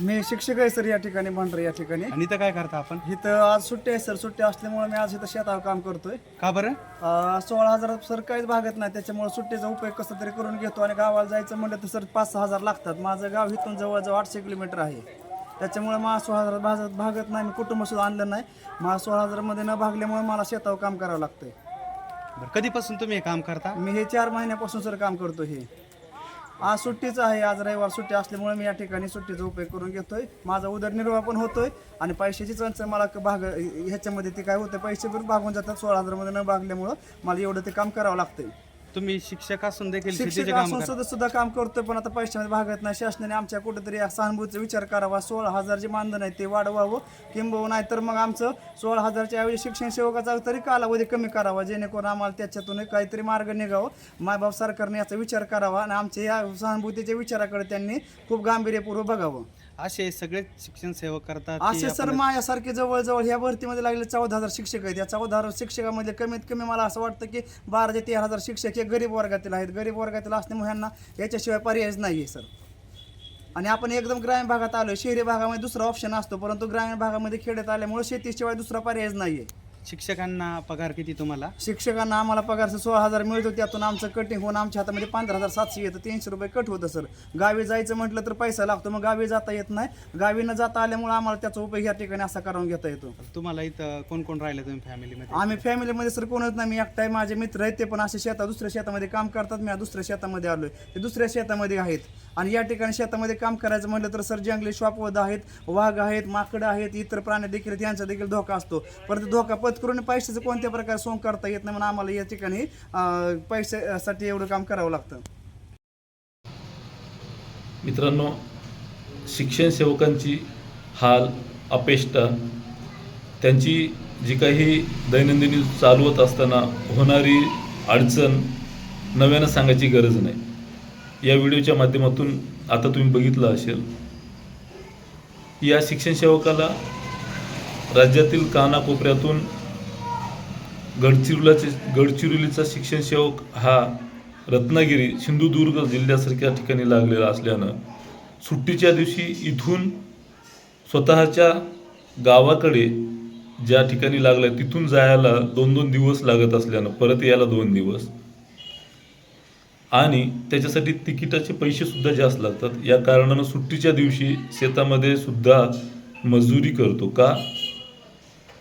मी शिक्षक आहे सर या ठिकाणी भांडरे या ठिकाणी. आणि इथं काय करता आपण? इथं आज सुट्टी आहे सर. सुट्टी असल्यामुळे मी आज इथं शेतावर काम करतोय. का बरं? अं, सोळा हजार सर काहीच भागत नाही. त्याच्यामुळे सुट्टीचा उपयोग कसा तरी करून घेतो आणि गावाला जायचं म्हणलं तर सर पाच सहा हजार लागतात. माझं गाव इथून जवळजवळ आठशे किलोमीटर आहे. त्याच्यामुळे मला सोळा हजार भागत भागत नाही. मी कुटुंब सुद्धा आणलं नाही. मला सोळा हजारमध्ये न भागल्यामुळे मला शेतावर काम करावं लागतंय. बरं कधीपासून तुम्ही हे काम करता? मी हे चार महिन्यापासून सर काम करतो हे. आज सुट्टीच आहे. आज रविवार सुट्टी असल्यामुळे मी या ठिकाणी सुट्टीचा उपयोग करून घेतोय. माझा उदरनिर्वाह पण होतोय आणि पैशाची चणचण मला भाग ह्याच्यामध्ये ते काय होतं पैसे पण भागून जातात. सोळा हजारमध्ये न भागल्यामुळं मला एवढं ते काम करावं लागतंय. तुम्ही शिक्षक असून देखील शेतीचे शिक्षक काम असून करता सुद्धा सुद्धा काम करतोय पण आता पैशामध्ये भागत नाही. शासनाने आमच्या कुठेतरी या सहानुभूतीचा विचार करावा. सोळा हजार जे मानधन आहे ते वाढवावं किंबहुना नाही तर मग आमचं सोळा हजारच्या ऐवजी शिक्षण सेवकाचा तरी कालावधी कमी करावा. जेणेकरून आम्हाला त्याच्यातून काहीतरी मार्ग निघावं. मायबाप सरकारने याचा विचार करावा आणि आमच्या या सहानुभूतीच्या विचाराकडे त्यांनी खूप गांभीर्यपूर्वक बघावं. असे सगळे शिक्षण सेवक करतात असे सर माझ्यासारखे जवळजवळ ह्या भरतीमध्ये लागले चौदा हजार शिक्षक आहेत. या चौदा हजार शिक्षकामध्ये कमीत कमी मला असं वाटतं की बारा ते तेरा हजार शिक्षक हे गरीब वर्गातील आहेत. गरीब वर्गातील असल्यामुळे ह्यांना याच्याशिवाय पर्यायच नाही आहे सर. आणि आपण एकदम ग्रामीण भागात आलो शहरी भागामध्ये दुसरा ऑप्शन असतो परंतु ग्रामीण भागामध्ये खेड्यात आल्यामुळे शेतीशिवाय दुसरा पर्यायच नाही आहे शिक्षकांना पगार किती तुम्हाला? शिक्षकांना आम्हाला पगार सोळा हजार मिळतो त्यातून आमचं कटिंग होऊन आमच्या हातामध्ये पंधरा हजार सातशे येतं तीनशे रुपये कट होतं सर गावी जायचं म्हटलं तर पैसा लागतो मग गावी जाता येत नाही. गावी न जाता आल्यामुळे आम्हाला त्याचा उपयोग या ठिकाणी असा करून घेता येतो. तुम्हाला इथं कोण कोण राहिले तुम्ही फॅमिलीमध्ये आम्ही फॅमिलीमध्ये सर कोणच नाही. मी एकटा आहे माझे मित्र आहेत ते पण असे शेतात दुसऱ्या शेतामध्ये काम करतात. मी दुसऱ्या शेतामध्ये आलोय. ते दुसऱ्या शेतामध्ये आहेत. आणि या ठिकाणी शेतामध्ये काम करायचं म्हटलं तर सर जंगली श्वापवध आहेत वाघ आहेत माकडं आहेत इतर प्राणी देखील आहेत, यांचा देखील धोका असतो. परंतु धोका पत्करून पैशाचं कोणत्या प्रकारे सोंग करता येत नाही म्हणून आम्हाला या ठिकाणी पैशासाठी एवढं काम करावं लागतं. मित्रांनो शिक्षण सेवकांची हाल अपेष्टा त्यांची जी काही दैनंदिनी चालवत असताना होणारी अडचण नव्यानं सांगायची गरज नाही. या व्हिडिओच्या माध्यमातून आता तुम्ही बघितलं असेल. या शिक्षण सेवकाला राज्यातील कानाकोपऱ्यातून गडचिरोलाचे गडचिरोलीचा शिक्षण सेवक हा रत्नागिरी सिंधुदुर्ग जिल्ह्यासारख्या ठिकाणी लागलेला असल्यानं सुट्टीच्या दिवशी इथून स्वतःच्या गावाकडे ज्या ठिकाणी लागलाय तिथून जायला दोन दोन दिवस लागत असल्यानं परत यायला दोन दिवस. आणि त्याच्यासाठी तिकिटाचे पैसेसुद्धा जास्त लागतात. या कारणानं सुट्टीच्या दिवशी शेतामध्ये सुद्धा मजुरी करतो. का?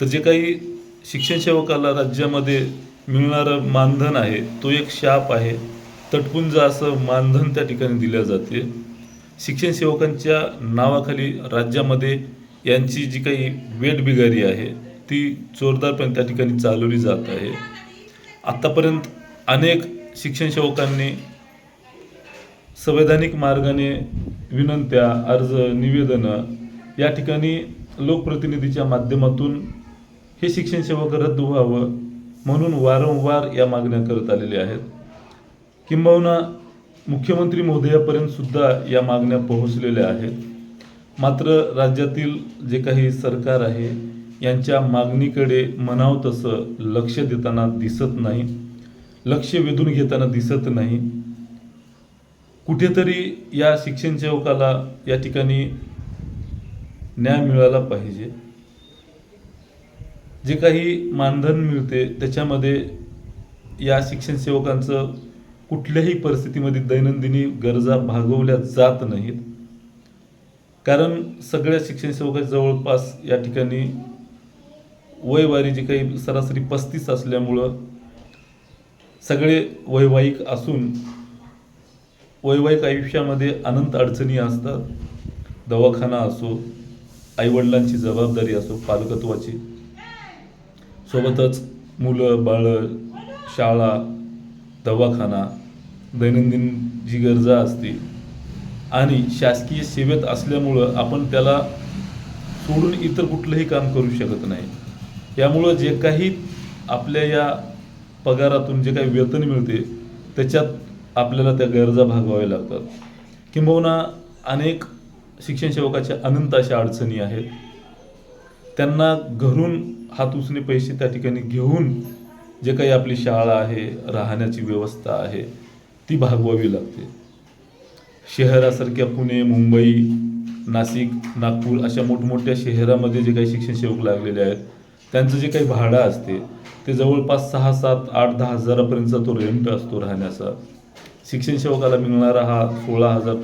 तर जे काही शिक्षण सेवकाला राज्यामध्ये मिळणारं मानधन आहे तो एक शाप आहे. तटपुंज असं मानधन त्या ठिकाणी दिल्या जाते. शिक्षण सेवकांच्या नावाखाली राज्यामध्ये यांची जी काही वेटबिगारी आहे ती जोरदारपणे त्या ठिकाणी चालवली जात आहे. आत्तापर्यंत अनेक शिक्षण सेवकांनी संवैधानिक मार्गाने विनंत्या अर्ज निवेदनं या ठिकाणी लोकप्रतिनिधीच्या माध्यमातून हे शिक्षण सेवक रद्द व्हावं म्हणून वारंवार या मागण्या करत आलेल्या आहेत. किंबहुना मुख्यमंत्री महोदयापर्यंत सुद्धा या मागण्या पोहोचलेल्या आहेत. मात्र राज्यातील जे काही सरकार आहे यांच्या मागणीकडे म्हणावं तसं लक्ष देताना दिसत नाही लक्ष वेधून घेताना दिसत नाही. कुठेतरी या शिक्षण सेवकाला या ठिकाणी न्याय मिळाला पाहिजे. जे काही मानधन मिळते त्याच्यामध्ये या शिक्षण सेवकांचं कुठल्याही परिस्थितीमध्ये दैनंदिनी गरजा भागवल्या जात नाहीत. कारण सगळ्या शिक्षण सेवकाच्या जवळपास या ठिकाणी वयवारी जी काही सरासरी पस्तीस असल्यामुळं सगळे वैवाहिक असून वैवाहिक आयुष्यामध्ये अनंत अडचणी असतात. दवाखाना असो आईवडिलांची जबाबदारी असो पालकत्वाची. सोबतच मुलं बाळं शाळा दवाखाना दैनंदिन जी गरजा असते आणि शासकीय सेवेत असल्यामुळं आपण त्याला सोडून इतर कुठलंही काम करू शकत नाही. यामुळं जे काही आपल्या या पगारातून जे काही वेतन मिळते त्याच्यात आपल्याला त्या गरजा भागवाव्या लागतात. किंबहुना अनेक शिक्षण सेवकाच्या अनंत अशा अडचणी आहेत. त्यांना घरून हात उसने पैसे त्या ठिकाणी घेऊन जे काही आपली शाळा आहे राहण्याची व्यवस्था आहे ती भागवावी लागते. शहरासारख्या पुणे मुंबई नाशिक नागपूर अशा मोठमोठ्या शहरामध्ये जे काही शिक्षण सेवक लागलेले आहेत त्यांचं जे काही भाडं असते ते जवळपास सहा सात आठ दहा हजारापर्यंतचा तो रेंट असतो राहण्याचा. शिक्षण सेवकाला मिळणारा हा सोळा हजार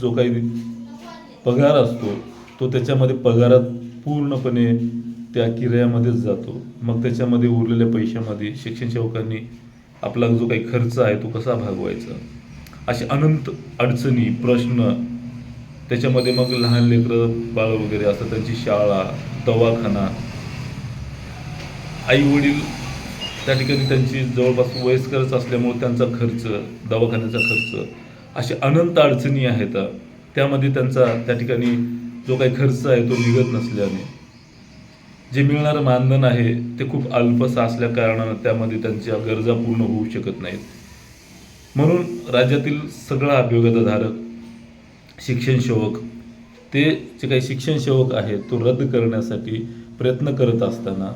जो काही पगार असतो तो त्याच्यामध्ये पगारात पूर्णपणे त्या किरायामध्येच जातो. मग त्याच्यामध्ये उरलेल्या पैशामध्ये शिक्षण सेवकांनी आपला जो काही खर्च आहे तो कसा भागवायचा? असे अनंत अडचणी प्रश्न त्याच्यामध्ये मग लहान लेकरं बाळ वगैरे असतात त्यांची शाळा दवाखाना आई वडील त्या ठिकाणी त्यांची जवळपास वयस्करच असल्यामुळे त्यांचा खर्च दवाखान्याचा खर्च असे अनंत अडचणी आहेत. त्यामध्ये त्यांचा त्या ठिकाणी जो काही खर्च आहे तो निघत नसल्याने जे मिळणारं मानधन आहे ते खूप अल्पसं असल्या कारणानं त्यामध्ये त्यांच्या गरजा पूर्ण होऊ शकत नाहीत. म्हणून राज्यातील सगळा अभियोगताधारक शिक्षण सेवक ते जे काही शिक्षण सेवक आहे तो रद्द करण्यासाठी प्रयत्न करत असताना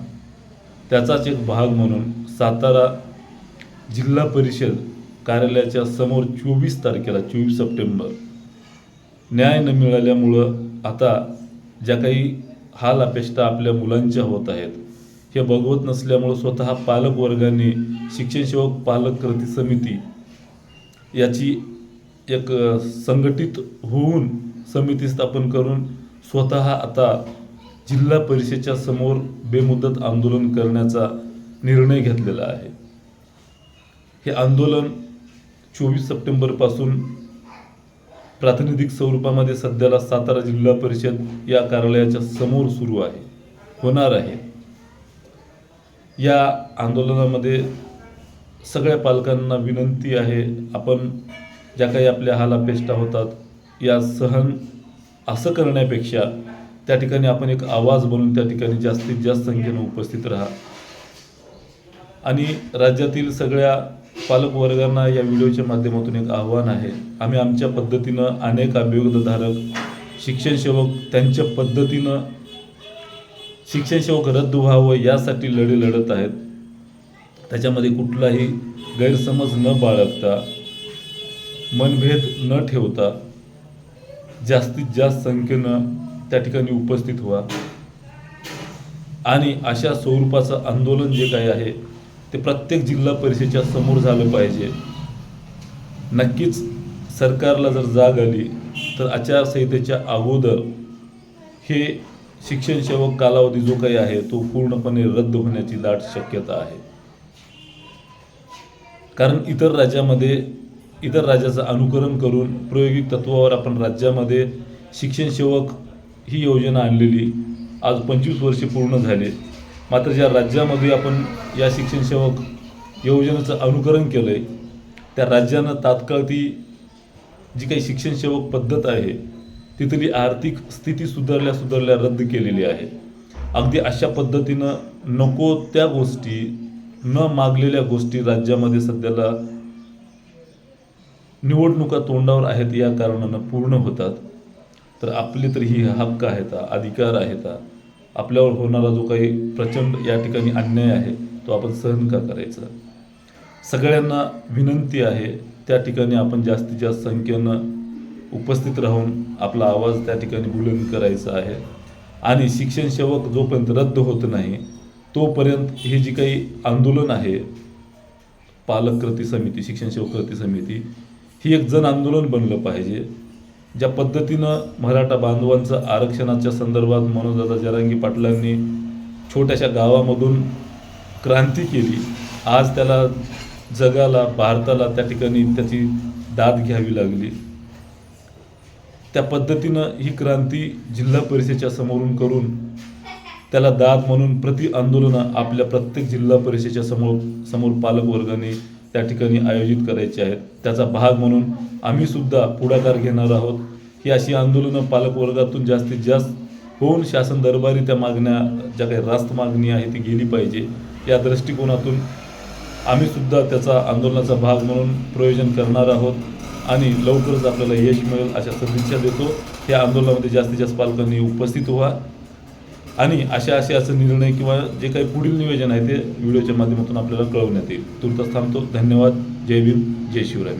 त्याचाच एक भाग म्हणून सातारा जिल्हा परिषद कार्यालयाच्या समोर चोवीस तारखेला चोवीस सप्टेंबर न्याय न मिळाल्यामुळं आता ज्या काही हाल अपेष्टा आपल्या मुलांच्या होत आहेत. हे बघवत नसल्यामुळं स्वतः पालक वर्गाने शिक्षण सेवक पालक कृती समिती याची एक संघटित होऊन समिती स्थापन करून स्वतः आता जिल्हा परिषदेच्या समोर बेमुदत आंदोलन करण्याचा निर्णय घेतलेला आहे. हे आंदोलन चोवीस सप्टेंबरपासून प्रातिनिधिक स्वरूपामध्ये सध्याला सातारा जिल्हा परिषद या कार्यालयाच्या समोर सुरू आहे. होणार आहे. या आंदोलनामध्ये सगळ्या पालकांना विनंती आहे. आपण ज्या काही आपल्या हालापेष्टा होतात या सहन असं करण्यापेक्षा त्या ठिकाणी आपण एक आवाज बनून त्या ठिकाणी जास्तीत जास्त संख्येनं उपस्थित राहा. आणि राज्यातील सगळ्या पालक वर्गांना या व्हिडिओच्या माध्यमातून एक आव्हान आहे. आम्ही आमच्या पद्धतीनं अनेक अभियोगधारक शिक्षण सेवक त्यांच्या पद्धतीनं शिक्षण सेवक रद्द व्हावं यासाठी लढे लढत आहेत. त्याच्यामध्ये कुठलाही गैरसमज न बाळगता मनभेद न ठेवता जास्तीत जास्त संख्येनं त्या ठिकाणी उपस्थित व्हा. आणि अशा स्वरूपाचं आंदोलन जे काही आहे ते प्रत्येक जिल्हा परिषदेच्या समोर झालं पाहिजे. नक्कीच सरकारला जर जाग आली तर आचारसंहितेच्या अगोदर हे शिक्षण सेवक कालावधी जो काही आहे तो पूर्णपणे रद्द होण्याची दाट शक्यता आहे. कारण इतर राज्यामध्ये इतर राज्याचं अनुकरण करून प्रायोगिक तत्वावर आपण राज्यामध्ये शिक्षण सेवक ही योजना आणलेली आज पंचवीस वर्षे पूर्ण झाले. मात्र ज्या राज्यामध्ये आपण या शिक्षण सेवक योजनेचं अनुकरण केलं आहे त्या राज्यानं तात्काळ ती जी काही शिक्षण सेवक पद्धत आहे तिथली आर्थिक स्थिती सुधारल्या सुधारल्या रद्द केलेली आहे. अगदी अशा पद्धतीनं नको त्या गोष्टी न मागलेल्या गोष्टी राज्यामध्ये सध्याला निवडणुका तोंडावर आहेत या कारणानं पूर्ण होतात. तर आपले तर ही हक्क आहेत अधिकार आहेत. आपल्यावर होणारा जो काही प्रचंड या ठिकाणी अन्याय आहे तो आपण सहन का करायचा? सगळ्यांना विनंती आहे त्या ठिकाणी आपण जास्तीत जास्त संख्येनं उपस्थित राहून आपला आवाज त्या ठिकाणी बुलंद करायचा आहे. आणि शिक्षण सेवक जोपर्यंत रद्द होत नाही तोपर्यंत हे जी काही आंदोलन आहे पालक कृती समिती शिक्षण सेवक कृती समिती ही एक जन आंदोलन बनलं पाहिजे. ज्या पद्धतीनं मराठा बांधवांचं आरक्षणाच्या संदर्भात मनोजदादा जरांगी पाटलांनी छोट्याशा गावामधून क्रांती केली आज त्याला जगाला भारताला त्या ठिकाणी त्याची दाद घ्यावी लागली. त्या पद्धतीनं ही क्रांती जिल्हा परिषदेच्या समोरून करून त्याला दाद म्हणून प्रति आंदोलनं आपल्या प्रत्येक जिल्हा परिषदेच्या समोर समोर पालकवर्गाने त्या ठिकाणी आयोजित करायचे आहेत. त्याचा भाग म्हणून आम्ही सुद्धा पुढाकार घेणार आहोत. ही अशी आंदोलनं पालक वर्गातून जास्तीत जास्त होऊन शासन दरबारी त्या मागण्या ज्या काही रास्त मागणी आहे ती गेली पाहिजे. या दृष्टिकोनातून आम्ही सुद्धा त्याचा आंदोलनाचा भाग म्हणून प्रयोजन करणार आहोत आणि लवकरच आपल्याला यश मिळेल अशा सदिच्छा देतो. या आंदोलनामध्ये जास्तीत जास्त पालकांनी उपस्थित व्हा. आणि असे असे असं निर्णय किंवा जे काही पुढील नियोजन आहे ते व्हिडिओच्या माध्यमातून आपल्याला कळवण्यात येईल. तुर्तास थांबतो. धन्यवाद. जय भीम. जय शिवराय.